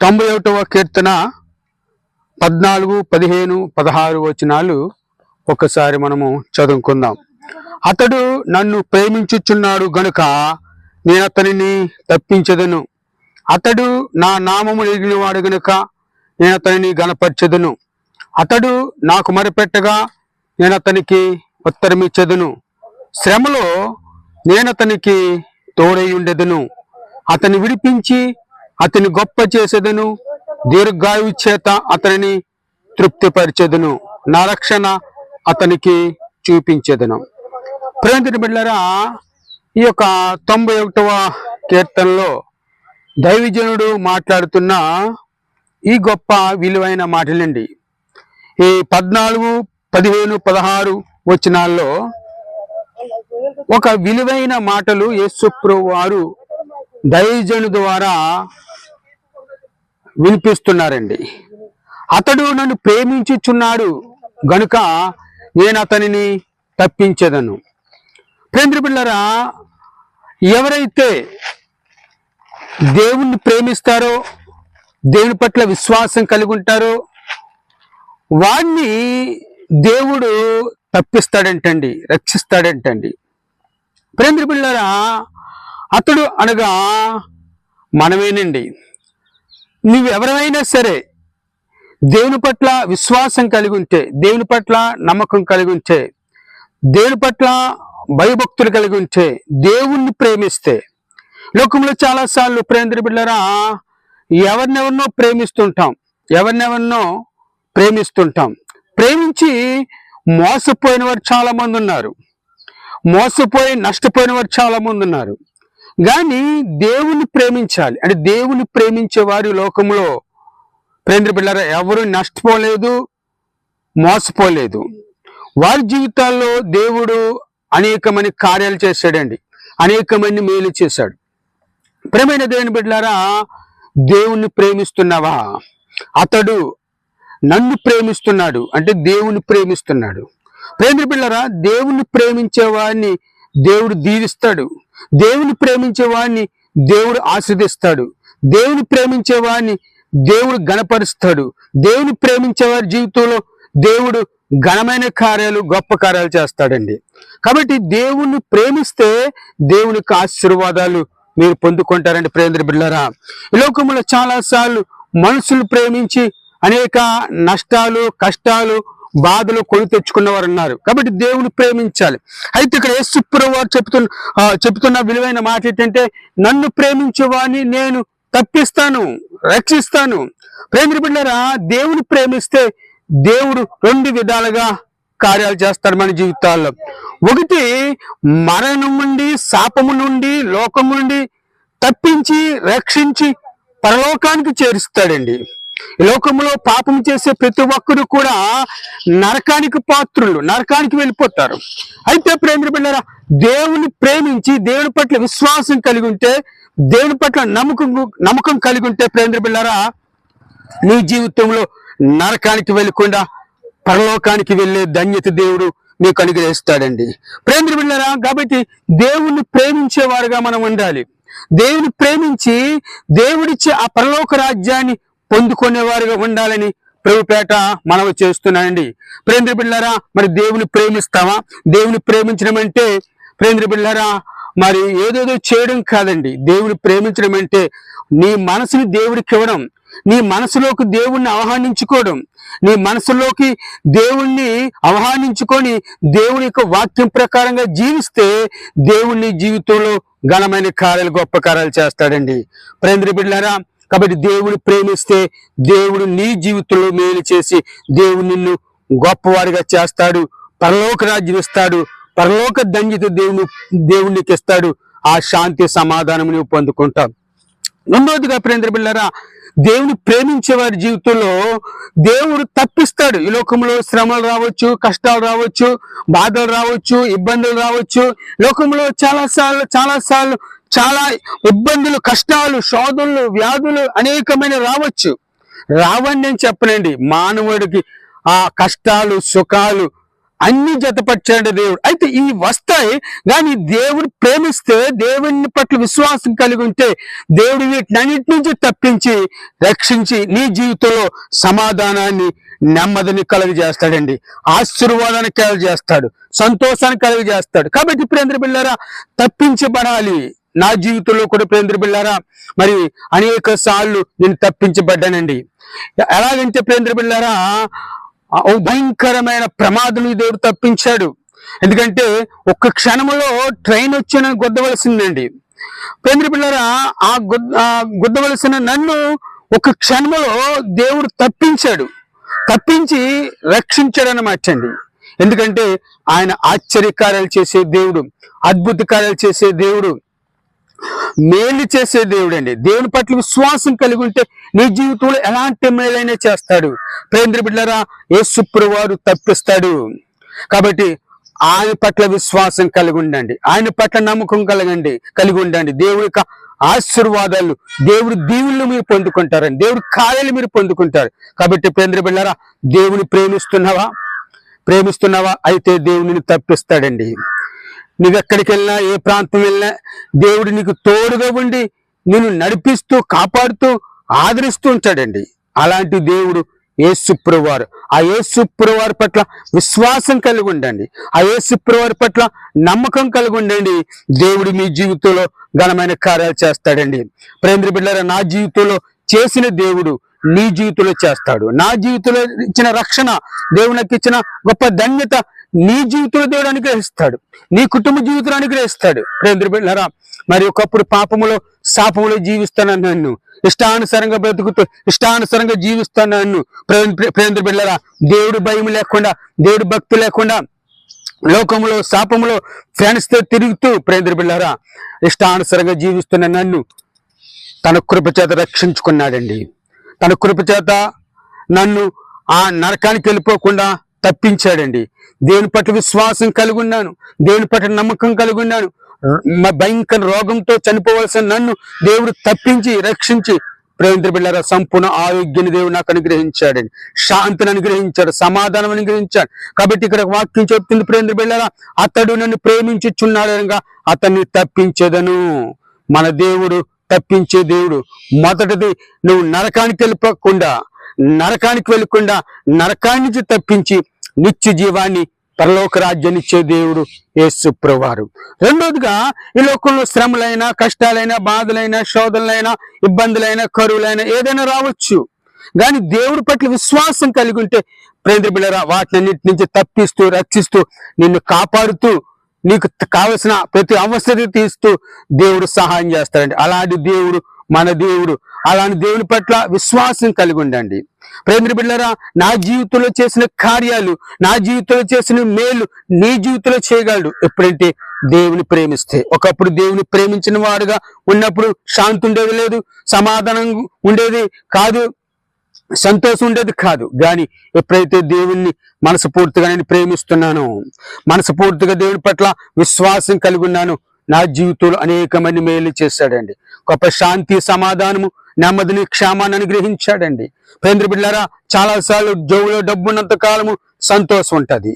తొంభై ఒకటవ కీర్తన పద్నాలుగు పదిహేను పదహారు వచనాలు ఒకసారి మనము చదువుకుందాం. అతడు నన్ను ప్రేమించుచున్నాడు గనుక నేను అతనిని తప్పించదును. అతడు నా నామము ఎగినవాడు గనుక నేను అతనిని గనపరచదును అతడు నాకు మరిపెట్టగా నేను అతనికి ఉత్తరమిచ్చదును. శ్రమలో నేను అతనికి తోడై ఉండెదను. అతని విడిపించి అతని గొప్ప చేసేదను దీర్ఘాయు చేత అతనిని తృప్తిపరిచేదను. నా రక్షణ అతనికి చూపించేదను. ప్రేమితుడి బిడ్డరా ఈ యొక్క తొంభై ఒకటవ కీర్తనలో దైవజనుడు మాట్లాడుతున్న ఈ గొప్ప విలువైన మాటలండి. ఈ పద్నాలుగు పదిహేను పదహారు వచనాల్లో ఒక విలువైన మాటలు యేసుప్రభు వారు దైవజను ద్వారా వినిపిస్తున్నారండి. అతడు నన్ను ప్రేమించుచున్నాడు గనుక నేను అతనిని తప్పించేదను. ప్రేంద్ర పిల్లరా ఎవరైతే దేవుణ్ణి ప్రేమిస్తారో దేవుని పట్ల విశ్వాసం కలిగి ఉంటారో వాడిని దేవుడు తప్పిస్తాడంటండి రక్షిస్తాడంటండి. ప్రేంద్ర పిల్లరా అతడు అనగా మనమేనండి. నువ్వు ఎవరైనా సరే దేవుని పట్ల విశ్వాసం కలిగి ఉంటే దేవుని పట్ల నమ్మకం కలిగి ఉంటే దేవుని పట్ల భయభక్తులు కలిగి ఉంటే దేవుణ్ణి ప్రేమిస్తే లోకంలో చాలాసార్లు ప్రేంద్ర బిడ్డరా ఎవరినెవరినో ప్రేమిస్తుంటాం ఎవరినెవరినో ప్రేమిస్తుంటాం. ప్రేమించి మోసపోయిన వారు చాలా మంది ఉన్నారు. మోసపోయి నష్టపోయిన వారు చాలా మంది ఉన్నారు. కానీ దేవుని ప్రేమించాలి. అంటే దేవుని ప్రేమించే వారి లోకంలో ప్రేంద్ర బిళ్ళారా ఎవరు నష్టపోలేదు మోసపోలేదు. వారి జీవితాల్లో దేవుడు అనేకమైన కార్యాలు చేశాడండి. అనేకమైన మేలు చేశాడు. ప్రేమైన దేవుని బిడ్డలారా దేవుణ్ణి ప్రేమిస్తున్నావా? అతడు నన్ను ప్రేమిస్తున్నాడు. అంటే దేవుని ప్రేమిస్తున్నాడు. ప్రేమ బిళ్ళరా దేవుణ్ణి ప్రేమించే వాడిని దేవుడు దీవిస్తాడు. దేవుని ప్రేమించే వాడిని దేవుడు ఆస్వాదిస్తాడు దేవుని ప్రేమించే వాడిని దేవుడు గణపరుస్తాడు దేవుని ప్రేమించే వారి జీవితంలో దేవుడు ఘనమైన కార్యాలు గొప్ప కార్యాలు చేస్తాడండి. కాబట్టి దేవుణ్ణి ప్రేమిస్తే దేవునికి ఆశీర్వాదాలు మీరు పొందుకుంటారండి ప్రేంద్ర బిళ్ళరా ఈ లోకంలో చాలా సార్లు మనుషులు ప్రేమించి అనేక నష్టాలు కష్టాలు బాధలు కొని తెచ్చుకున్నవారు ఉన్నారు కాబట్టి దేవుని ప్రేమించాలి. అయితే ఇక్కడ యేసుప్రభు వారు చెప్తున్న చెప్తున్న విలువైన మాట ఏంటంటే నన్ను ప్రేమించేవాడిని నేను తప్పిస్తాను రక్షిస్తాను. ప్రేమిరి బిడ్డరా దేవుని ప్రేమిస్తే దేవుడు రెండు విధాలుగా కార్యాలు చేస్తాడు మన జీవితాల్లో. ఒకటి మరణం నుండి శాపము నుండి లోకము నుండి తప్పించి రక్షించి పరలోకానికి చేరుస్తాడండి. లోకంలో పాపం చేసే ప్రతి ఒక్కరు కూడా నరకానికి పాత్రులు నరకానికి వెళ్ళిపోతారు. అయితే ప్రేమ బిడ్డారా దేవుని ప్రేమించి దేవుని పట్ల విశ్వాసం కలిగి ఉంటే దేవుని పట్ల నమ్మకం నమ్మకం కలిగి ఉంటే ప్రేమ బిడ్డారా నీ జీవితంలో నరకానికి వెళ్ళకుండా పరలోకానికి వెళ్ళే ధన్యత దేవుడు మీకు అనుగ్రహిస్తాడండి. ప్రేమ బిడ్డరా కాబట్టి దేవుణ్ణి ప్రేమించేవారుగా మనం ఉండాలి. దేవుని ప్రేమించి దేవుడిచ్చే ఆ పరలోక రాజ్యాన్ని పొందుకునేవారుగా ఉండాలని ప్రభుపేట మనవి చేస్తున్నానండి. ప్రేంద్ర బిళ్ళారా మరి దేవుని ప్రేమిస్తావా దేవుని ప్రేమించడం అంటే ప్రేంద్ర బిళ్ళారా మరి ఏదేదో చేయడం కాదండి. దేవుని ప్రేమించడం అంటే నీ మనసుని దేవుడికి ఇవ్వడం నీ మనసులోకి దేవుణ్ణి ఆహ్వానించుకోవడం నీ మనసులోకి దేవుణ్ణి ఆహ్వానించుకొని దేవుని యొక్క వాక్యం ప్రకారంగా జీవిస్తే దేవుణ్ణి జీవితంలో ఘనమైన కార్యాలు గొప్ప కార్యాలు చేస్తాడండి. ప్రేంద్ర బిడ్డారా కాబట్టి దేవుడు ప్రేమిస్తే దేవుడు నీ జీవితంలో మేలు చేసి దేవుడు నిన్ను గొప్పవారిగా చేస్తాడు. పరలోక రాజ్యం ఇస్తాడు. పరలోక ధన్యత దేవుని దేవునికి ఇస్తాడు. ఆ శాంతి సమాధానం నువ్వు పొందుకుంటావు. రెండవదిగా ప్రేంద్ర బిళ్ళరా దేవుని ప్రేమించే వారి జీవితంలో దేవుడు తప్పిస్తాడు. ఈ లోకంలో శ్రమలు రావచ్చు కష్టాలు రావచ్చు బాధలు రావచ్చు ఇబ్బందులు రావచ్చు. లోకంలో చాలా సార్లు చాలా సార్లు చాలా ఇబ్బందులు కష్టాలు శోధనలు వ్యాధులు అనేకమైన రావచ్చు. రావని నేను చెప్పనండి. మానవుడికి ఆ కష్టాలు సుఖాలు అన్ని జతపరిచాడు దేవుడు. అయితే ఇవి వస్తాయి కానీ దేవుడు ప్రేమిస్తే దేవుని పట్ల విశ్వాసం కలిగి ఉంటే దేవుడు వీటినన్నిటి నుంచి తప్పించి రక్షించి నీ జీవితంలో సమాధానాన్ని నెమ్మదిని కలుగజేస్తాడండి. ఆశీర్వాదాన్ని కలుగజేస్తాడు. సంతోషాన్ని కలుగజేస్తాడు. కాబట్టి ప్రేంద్ర బిళ్ళారా తప్పించబడాలి. నా జీవితంలో కూడా ప్రేంద్ర బిళ్ళారా? మరి అనేక సార్లు నేను తప్పించబడ్డానండి. ఎలాగంటే ప్రేంద్ర బిళ్ళారా ఓ భయంకరమైన ప్రమాదం దేవుడు తప్పించాడు. ఎందుకంటే ఒక్క క్షణంలో ట్రైన్ వచ్చిన గుద్దవలసిందండి. ప్రేంద్ర బిళ్ళారా ఆ ఆ గుద్దవలసిన నన్ను ఒక క్షణంలో దేవుడు తప్పించాడు. తప్పించి రక్షించాడు అన్నమాట అండి ఎందుకంటే ఆయన ఆశ్చర్యకార్యాలు చేసే దేవుడు అద్భుత కార్యాలు చేసే దేవుడు మేలు చేసే దేవుడు అండి. దేవుని పట్ల విశ్వాసం కలిగి ఉంటే నీ జీవితంలో ఎలాంటి మేలైనా చేస్తాడు. ప్రేంద్ర బిడ్డరా యేసుప్రు వారు తప్పిస్తాడు. కాబట్టి ఆయన పట్ల విశ్వాసం కలిగి ఉండండి. ఆయన పట్ల నమ్మకం కలగండి. కలిగి ఉండండి. దేవుడి ఆశీర్వాదాలు దేవుడి దీవుళ్ళు మీరు పొందుకుంటారండి దేవుడి కాయలు మీరు పొందుకుంటారు. కాబట్టి ప్రేంద్ర బిడ్డరా దేవుని ప్రేమిస్తున్నావా? ప్రేమిస్తున్నావా? అయితే దేవుడిని తప్పిస్తాడండి. నువ్వెక్కడికి వెళ్ళినా ఏ ప్రాంతం వెళ్ళినా దేవుడు నీకు తోడుగా ఉండి నిన్ను నడిపిస్తూ కాపాడుతూ ఆదరిస్తూ ఉంటాడండి. అలాంటి దేవుడు ఏసుప్రవారు ఆ ఏసుప్రవారి పట్ల విశ్వాసం కలిగి ఉండండి. ఆ ఏసుప్రవారి పట్ల నమ్మకం కలిగి ఉండండి. దేవుడు మీ జీవితంలో ఘనమైన కార్యాలు చేస్తాడండి. ప్రేంద్ర బిడ్డల నా జీవితంలో చేసిన దేవుడు నీ జీవితంలో చేస్తాడు. నా జీవితంలో ఇచ్చిన రక్షణ దేవునికి ఇచ్చిన గొప్ప ధన్యత నీ జీవితంలో దేవుడు అనుగ్రహిస్తాడు. నీ కుటుంబ జీవితంలో అనుగ్రహిస్తాడు. ప్రేంద్రబిడ్డారా మరి ఒకప్పుడు పాపములో శాపములో జీవిస్తాను నన్ను ఇష్టానుసారంగా బ్రతుకుతూ ఇష్టానుసారంగా జీవిస్తాను నన్ను ప్రేమ- ప్రేంద్ర దేవుడు భయం లేకుండా దేవుడు భక్తి లేకుండా లోకములో శాపములో ఫ్రెండ్స్తో తిరుగుతూ ప్రేంద్రబిళ్ళారా ఇష్టానుసరంగా జీవిస్తున్న నన్ను తన కృపచేత రక్షించుకున్నాడండి. తన కృపచేత నన్ను ఆ నరకానికి వెళ్ళిపోకుండా తప్పించాడండి. దేవుని పట్ల విశ్వాసం కలిగి ఉన్నాను దేవుని పట్ల నమ్మకం కలిగి ఉన్నాను భయంకర రోగంతో చనిపోవలసిన నన్ను దేవుడు తప్పించి రక్షించి ప్రేమింద్ర బిళ్ళారా సంపూర్ణ ఆరోగ్యాన్ని దేవుడు నాకు అనుగ్రహించాడండి. శాంతిని అనుగ్రహించాడు. సమాధానం అనుగ్రహించాడు. కాబట్టి ఇక్కడ వాక్యం చెప్తుంది ప్రేమింద్ర బిళ్ళారా అతడు నన్ను ప్రేమించుచున్నాడనగా అతన్ని తప్పించేదను. మన దేవుడు తప్పించే దేవుడు. మొదటిది నువ్వు నరకానికి వెళ్ళిపోకుండా నరకానికి వెళ్ళకుండా నరకానికి తప్పించి నిత్య జీవాన్ని పరలోక రాజ్యాన్నిచ్చే దేవుడు యేసు ప్రభువారు. రెండోదిగా ఈ లోకంలో శ్రమలైనా కష్టాలైనా బాధలైనా శోధనలైనా ఇబ్బందులైనా కరువులైనా ఏదైనా రావచ్చు. కానీ దేవుడి పట్ల విశ్వాసం కలిగి ఉంటే ప్రేంద్ర బిళ్ళరా వాటినన్నిటి నుంచి తప్పిస్తూ రక్షిస్తూ నిన్ను కాపాడుతూ నీకు కావలసిన ప్రతి అవసరం తీస్తూ దేవుడు సహాయం చేస్తాడండి. అలాంటి దేవుడు మన దేవుడు. అలాంటి దేవుని పట్ల విశ్వాసం కలిగి ఉండండి. ప్రేమ బిళ్ళరా నా జీవితంలో చేసిన కార్యాలు నా జీవితంలో చేసిన మేలు నీ జీవితంలో చేయగలడు. ఎప్పుడంటే దేవుని ప్రేమిస్తే. ఒకప్పుడు దేవుని ప్రేమించిన వాడుగా ఉన్నప్పుడు శాంతి ఉండేది లేదు సమాధానం ఉండేది కాదు. సంతోషం ఉండేది కాదు. కానీ ఎప్పుడైతే దేవుణ్ణి మనస్ఫూర్తిగా నేను ప్రేమిస్తున్నానో మనస్ఫూర్తిగా దేవుని పట్ల విశ్వాసం కలిగి ఉన్నాను నా జీవితంలో అనేక మంది మేలు చేశాడండి. గొప్ప శాంతి సమాధానము నెమ్మదిని క్షేమాన్ని అనుగ్రహించాడండి. పేంద్ర బిడ్డారా చాలాసార్లు జోవులో డబ్బు ఉన్నంత కాలము సంతోషం ఉంటుంది.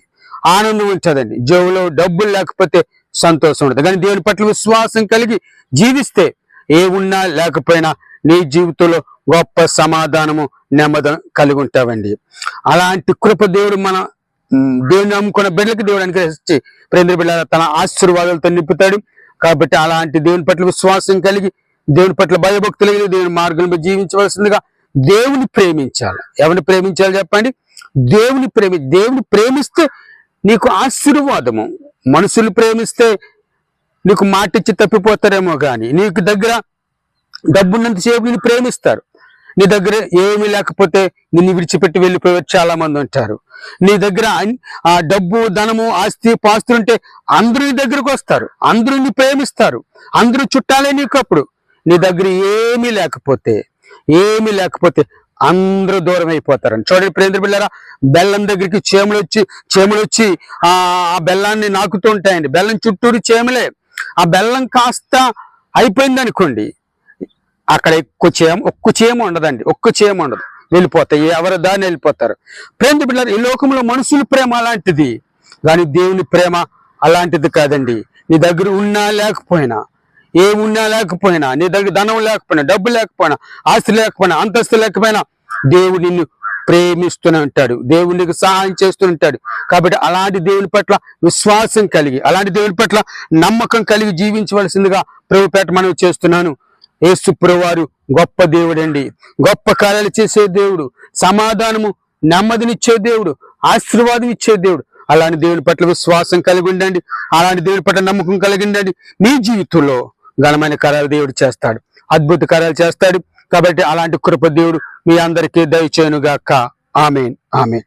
ఆనందం ఉంటుందండి. జోవులో డబ్బులు లేకపోతే సంతోషం ఉంటుంది కానీ దేవుని పట్ల విశ్వాసం కలిగి జీవిస్తే ఏ ఉన్నా లేకపోయినా నీ జీవితంలో గొప్ప సమాధానము నెమ్మది కలిగి ఉంటావండి. అలాంటి కృప దేవుడు మన దేవుని నమ్ముకున్న బిడ్డలకి దేవుడు అనుగ్రహించి ప్రేంద్ర బిడ్డ తన ఆశీర్వాదాలతో నింపుతాడు. కాబట్టి అలాంటి దేవుని పట్ల విశ్వాసం కలిగి దేవుని పట్ల భయభక్తులు కలిగి దేవుని మార్గంలో జీవించవలసిందిగా దేవుని ప్రేమించాలి. ఎవరిని ప్రేమించాలి చెప్పండి? దేవుని ప్రేమి దేవుని ప్రేమిస్తే నీకు ఆశీర్వాదము. మనుషులు ప్రేమిస్తే నీకు మాటిచ్చి తప్పిపోతారేమో కానీ నీకు దగ్గర డబ్బున్నంతసేపు నేను ప్రేమిస్తారు. నీ దగ్గర ఏమీ లేకపోతే నిన్ను విడిచిపెట్టి వెళ్ళిపోయే చాలా మంది ఉంటారు. నీ దగ్గర ఆ డబ్బు ధనము ఆస్తి పాస్తులు ఉంటే అందరూ నీ దగ్గరకు వస్తారు. అందరూ నీ ప్రేమిస్తారు. అందరూ చుట్టాలే నీకప్పుడు నీ దగ్గర ఏమీ లేకపోతే ఏమీ లేకపోతే అందరూ దూరం అయిపోతారని చూడండి ప్రేంద్ర బిళ్ళారా బెల్లం దగ్గరికి చేమలు వచ్చి చేమలు వచ్చి ఆ ఆ బెల్లాన్ని నాకుతూ ఉంటాయండి. బెల్లం చుట్టూరు చేమలే. ఆ బెల్లం కాస్త అయిపోయింది అనుకోండి అక్కడ ఎక్కువ చేమ ఒక్క చేమ ఉండదండి ఒక్క చేమ ఉండదు. వెళ్ళిపోతాయి ఎవరి దాన్ని వెళ్ళిపోతారు ప్రేమ బిడ్డారు ఈ లోకంలో మనుషుల ప్రేమ అలాంటిది. కానీ దేవుని ప్రేమ అలాంటిది కాదండి. నీ దగ్గర ఉన్నా లేకపోయినా ఏమున్నా లేకపోయినా నీ దగ్గర ధనం లేకపోయినా డబ్బు లేకపోయినా ఆస్తి లేకపోయినా అంతస్తు లేకపోయినా దేవుడు నిన్ను ప్రేమిస్తూనే ఉంటాడు. దేవునికి సహాయం చేస్తూ ఉంటాడు. కాబట్టి అలాంటి దేవుని పట్ల విశ్వాసం కలిగి అలాంటి దేవుని పట్ల నమ్మకం కలిగి జీవించవలసిందిగా ప్రభుపేట మనం చేస్తున్నాను. ఏసుప్రవారు గొప్ప దేవుడండి. గొప్ప కార్యాలు చేసే దేవుడు సమాధానము నెమ్మదినిచ్చే దేవుడు ఆశీర్వాదం ఇచ్చే దేవుడు. అలాంటి దేవుని పట్ల విశ్వాసం కలిగి ఉండండి అలాంటి దేవుని పట్ల నమ్మకం కలిగి ఉండండి మీ జీవితంలో ఘనమైన కార్యాలు దేవుడు చేస్తాడు. అద్భుత కార్యాలు చేస్తాడు. కాబట్టి అలాంటి కృప దేవుడు మీ అందరికీ దయచేయనుగాక. ఆమెన్. ఆమెన్.